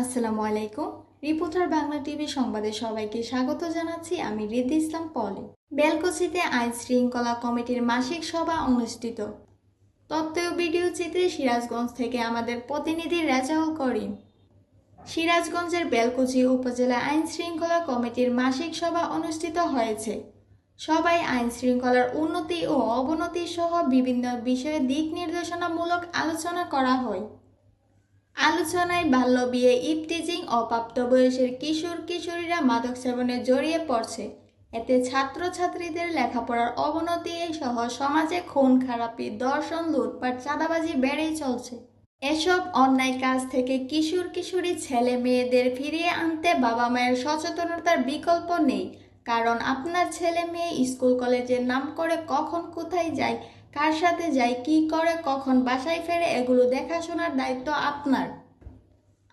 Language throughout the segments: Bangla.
আসসালামু আলাইকুম। রিপোর্টার বাংলা টিভি সংবাদে সবাইকে স্বাগত জানাচ্ছি আমি রিদ্ধি ইসলাম পলি। বেলকুচিতে আইন শৃঙ্খলা কমিটির মাসিক সভা অনুষ্ঠিত। ও ভিডিও চিত্রে সিরাজগঞ্জ থেকে আমাদের প্রতিনিধি রেজাউল করিম। সিরাজগঞ্জের বেলকুচি উপজেলা আইন শৃঙ্খলা কমিটির মাসিক সভা অনুষ্ঠিত হয়েছে। সবাই আইন শৃঙ্খলার উন্নতি ও অবনতি সহ বিভিন্ন বিষয়ে দিক নির্দেশনামূলক আলোচনা করা হয়। আলোচনায় বাল্য বিয়ে ইপটিজিং ও প্রাপ্তবয়সের কিশোর কিশোরীরা মাদক সেবনে জড়িয়ে পড়ছে। এতে ছাত্রছাত্রীদের লেখাপড়ার অবনতি সহ সমাজে খুন, খারাপি, দর্শন, লুটপাট, চাঁদাবাজি বেড়েই চলছে। এসব অন্যায় কাজ থেকে কিশোর কিশোরী ছেলে মেয়েদের ফিরিয়ে আনতে বাবা মায়ের সচেতনতার বিকল্প নেই। কারণ আপনার ছেলে মেয়ে স্কুল কলেজের নাম করে কখন কোথায় যায় কার সাথে যায় কি করে, কখন বাসায় ফেরে, এগুলো দেখাশোনার দায়িত্ব আপনার।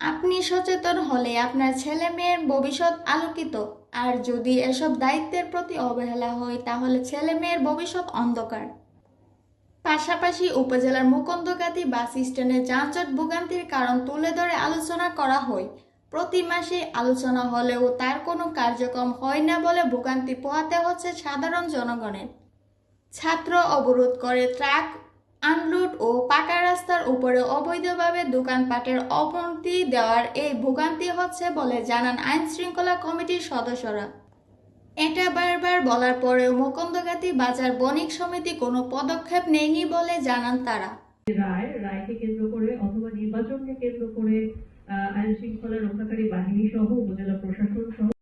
আপনি সচেতন হলে আপনার ছেলে মেয়ের ভবিষ্যৎ আলোকিত। আর যদি এসব দায়িত্বের প্রতি অবহেলা হয়, তাহলে ছেলে মেয়ের ভবিষ্যৎ অন্ধকার। পাশাপাশি উপজেলার মুকন্দগাতি বাস স্ট্যান্ডে যানজট ভোগান্তির কারণ তুলে ধরে আলোচনা করা হয়। প্রতি মাসে আলোচনা হলেও তার কোনো কার্যক্রম হয় না বলে ভোগান্তি পোহাতে হচ্ছে সাধারণ জনগণের। ছাত্র অবরোধ করে ট্রাক আনলোড ও পাকা রাস্তার উপরে অবৈধভাবে দোকানপাটের অবনতি দেওয়ার এই ভোগান্তি হচ্ছে বলে জানান আইন শৃঙ্খলা কমিটির সদস্যরা। এটা বারবার বলার পরেও মুকন্দগাতি বাজার বণিক সমিতি কোনো পদক্ষেপ নেয়নি বলে জানান তারা। রায়, রায়কে কেন্দ্র করে অথবা নির্বাচনকে কেন্দ্র করে আইন শৃঙ্খলা রক্ষাকারী বাহিনী সহ উপজেলা প্রশাসন সহ